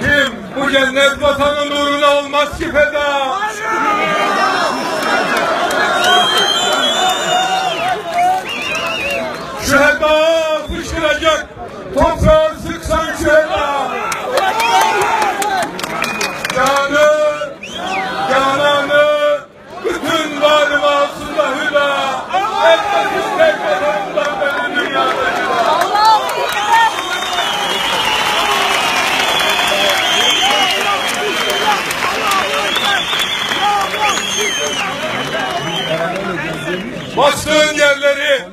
Kim bu cennet vatanın uğruna olmaz ki feda? Şüheda fışkıracak, toprağı Bastığın yerleri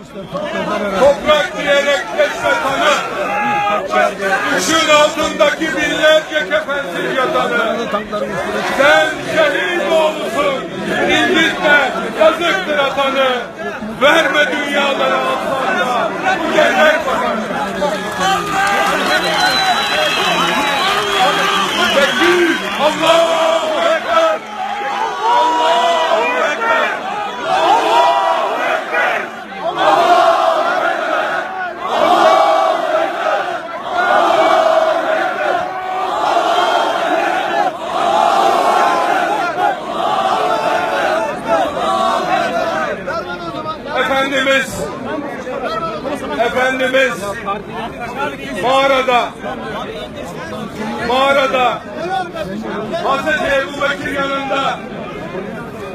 toprak diyerek geçme tanı. Düşün altındaki binlerce kefensiz yatanı. Sen şehit oğlusun, incitme, yazıktır atanı. Verme dünyalara aslanla, bu cennet vatanı. Peki, Allahu Ekber, Allahu Ekber. Efendimiz Efendimiz mağarada mağarada Hazreti Ebu Bekir yanında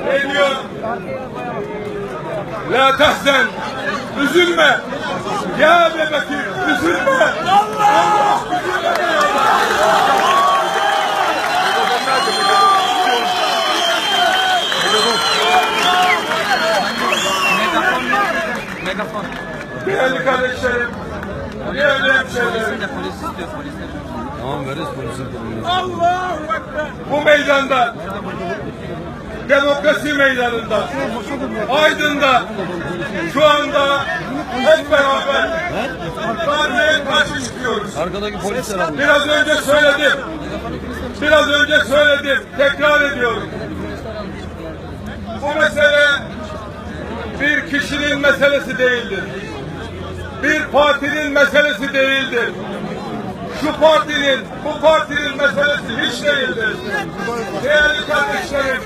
ne diyor? La tahzen üzülme ya Ebu Bekir üzülme Allah üzülme ya Allah. Değerli kardeşlerim, değerli hemşehrilerim, Tamam veririz polisi. bu meydanda, demokrasi meydanında, Aydın'da, şu anda hep beraber darbeye karşı çıkıyoruz. Arkadaki polisler alıyor. Biraz önce söyledim, biraz önce söyledim, tekrar ediyorum. Bu mesele bir kişinin meselesi değildir. Bir partinin meselesi değildir. Şu partinin, bu partinin meselesi hiç değildir. Değerli kardeşlerim,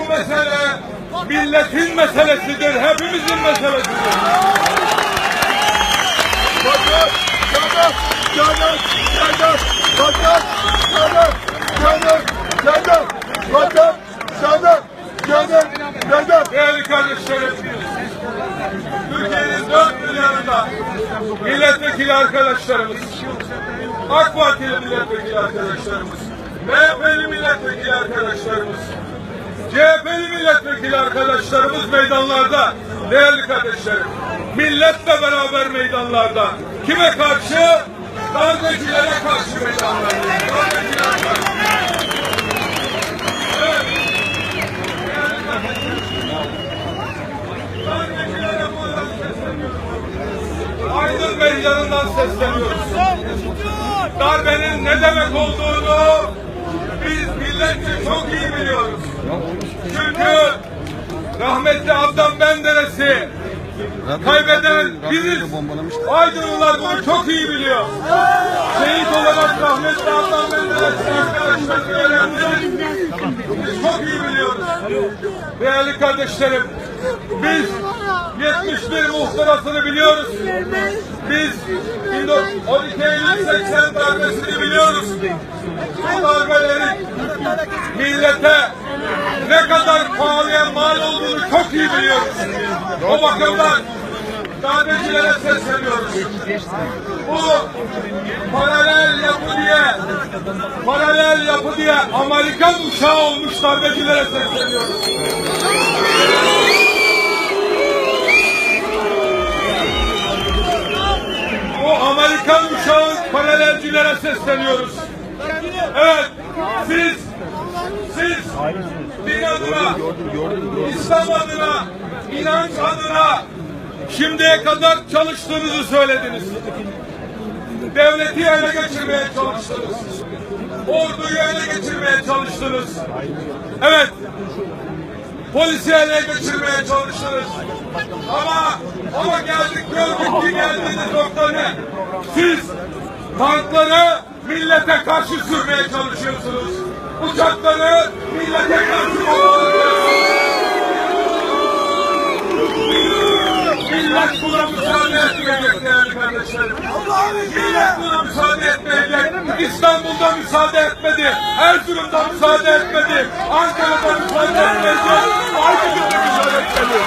bu mesele milletin meselesidir, hepimizin meselesidir. Vatan, canım, canım, canım, vatan, canım, canım, canım, vatan, canım, canım, canım. Değerli kardeşlerim, milletvekili arkadaşlarımız, AK Partili milletvekili arkadaşlarımız, MHP'li milletvekili arkadaşlarımız, CHP'li milletvekili arkadaşlarımız meydanlarda. Değerli kardeşlerim, milletle beraber meydanlarda. Kime karşı? Darbecilere karşı meydanlarda. Darbecilere karşı. Evet. Değerli kardeşlerim, Darbecilere buradan sesleniyoruz. Aydın meydanından sesleniyoruz. Darbenin ne demek olduğunu biz milletçe çok iyi biliyoruz. Çünkü rahmetli Adnan Menderes'i kaybeden biziz. Aydınlılar bunu çok iyi biliyor. Şehit olarak rahmetli Adnan Menderes'i arkadaşlarımız biz çok iyi biliyoruz. Değerli kardeşlerim, biz 71 muhtırasını biliyoruz. Biz 12 Eylül 80 darbesini biliyoruz. Bu darbelerin millete ne kadar pahalıya mal olduğunu çok iyi biliyoruz. O bakımdan darbecilere sesleniyoruz. Bu paralel yapı diye paralel yapı diye Amerikan uçağı olmuş darbecilere sesleniyoruz. Amerikan uçağın paralelcilere sesleniyoruz. Evet, siz, siz din adına, İslam adına, inanç adına şimdiye kadar çalıştığınızı söylediniz. Devleti ele geçirmeye çalıştınız. Orduyu ele geçirmeye çalıştınız. Evet, polisi ele geçirmeye çalıştınız. Ama ama geldik gördük ki geldiğiniz nokta ne? Siz Tankları millete karşı sürmeye çalışıyorsunuz. Uçakları millete karşı kullanıyorsunuz. Millet buna müsaade etmeyecek değerli kardeşlerim. Buna müsaade etmeyecek. İstanbul'da müsaade etmedi. Erzurum'da müsaade etmedi. Ankara'da müsaade etmeyecek. Aydın'da müsaade etmedi.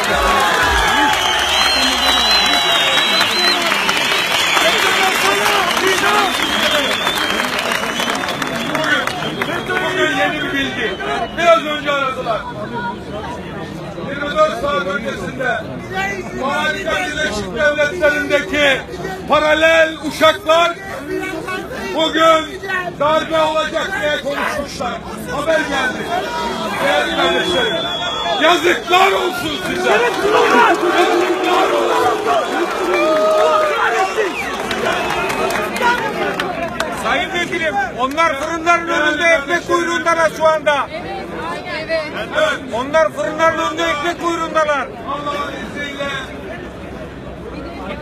Bugün yeni bir bilgi. Biraz önce aradılar. 24 saat öncesinde Amerika Birleşik Devletleri'ndeki paralel uçaklar bugün darbe olacak diye konuşmuşlar. Haber geldi. Değerli kardeşlerim. Yazıklar olsun size. Yazıklar olsun. Sayın Vekilim, onlar fırınların önünde ekmek kuyruğundalar şu anda. Onlar fırınların önünde ekmek kuyruğundalar. Allah'ın izniyle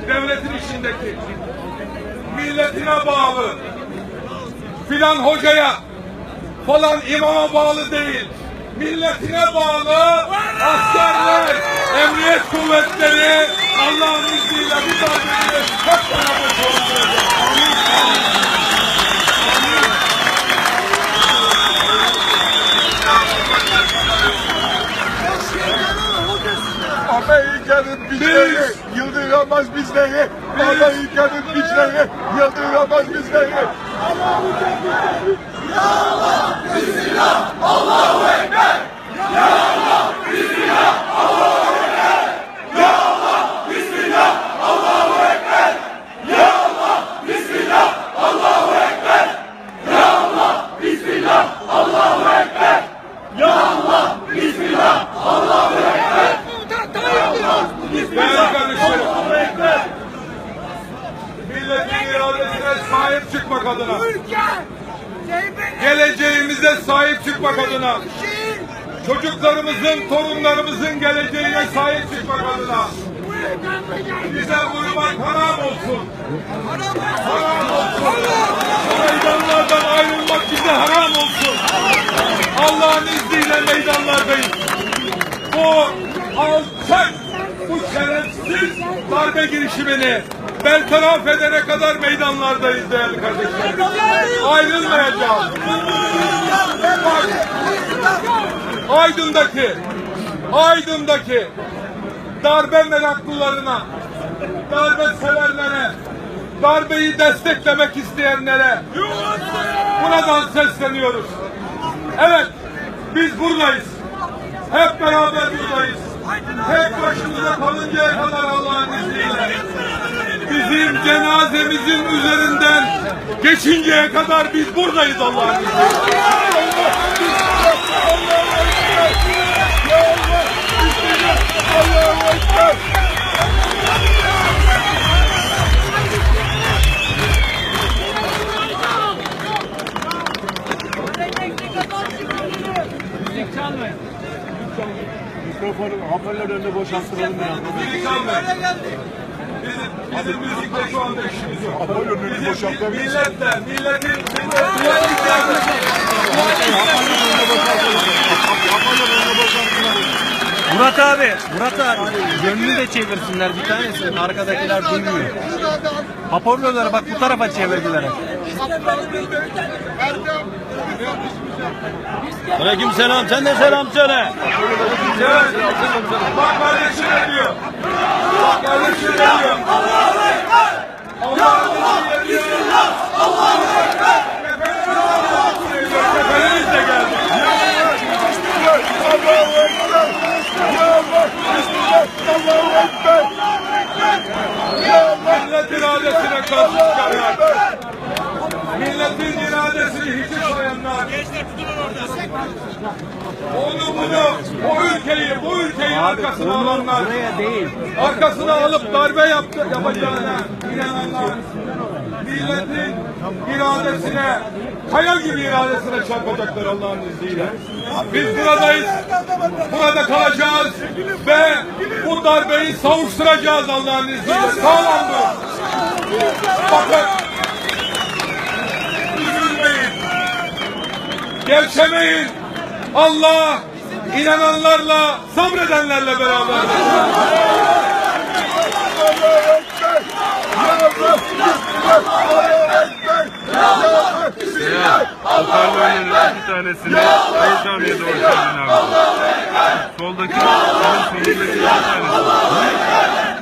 devletin içindeki milletine bağlı filan hocaya falan imama bağlı değil milletine bağlı askerler, emniyet kuvvetleri Allah'ın izniyle bu darbeyi hep beraber soğutacak. Amerika'nın güçleri yıldıramaz bizleri. Amerika'nın güçleri yıldıramaz bizleri. Değerli. Milletin iradesine sahip çıkmak adına. Geleceğimize sahip çıkmak adına. Çocuklarımızın, torunlarımızın geleceğine sahip çıkmak adına. Bize uyumak haram olsun. Haram olsun. Meydanlardan ayrılmak bize haram olsun. Allah'ın izniyle meydanlardayız. Bu alçak, bu şerefsiz darbe girişimini bertaraf edene kadar meydanlardayız değerli kardeşlerim. Ayrılmayacağız. Bak, Aydın'daki, Aydın'daki darbe meraklılarına, darbe severlere, darbeyi desteklemek isteyenlere buradan sesleniyoruz. Evet, biz buradayız. Hep beraber buradayız. Tek başımıza kalıncaya kadar Allah'ın izniyle. Bizim cenazemizin üzerinden geçinceye kadar biz buradayız Allah'ın izniyle. Allahu Ekber. Hoparlör önünde boşalttıralım biraz. Bilişan Bey. Bizim, bizim müzikle şu anda işimiz yok. Hoparlörün önünü Bizim boşaltabilir misin? milletle, milletin dua ihtiyacı Murat abi, Murat abi. Yönünü de çevirsinler bir tanesi. Arkadakiler duymuyor. Hoparlörleri bak bu tarafa çevirdiler. Aleyküm selam. Sen de selam söyle. Evet. Bak kardeşim ne diyor? Bak kardeşim ne diyor? Allahu Ekber! Allahu Ekber! Bismillah! Allahu Ekber! Efendimiz de geldi. Allahu Ekber. Ya Allah. Bismillah. Allahu Ekber. Ya Allah. Millet iradesine karşı çıkanlar. Milletin iradesini hiçe sayanlar. Onu bunu, bu ülkeyi, bu ülkeyi arkasına alanlar. Arkasına alıp darbe yaptı, yapacağına inananlar. Milletin iradesine, kaya gibi iradesine çarpacaklar Allah'ın izniyle. Biz buradayız, burada kalacağız ve bu darbeyi savuşturacağız Allah'ın izniyle. Sağlam dur. Bakın, Gevşemeyin. Allah inananlarla sabredenlerle beraber. Hoparlörlerin iki.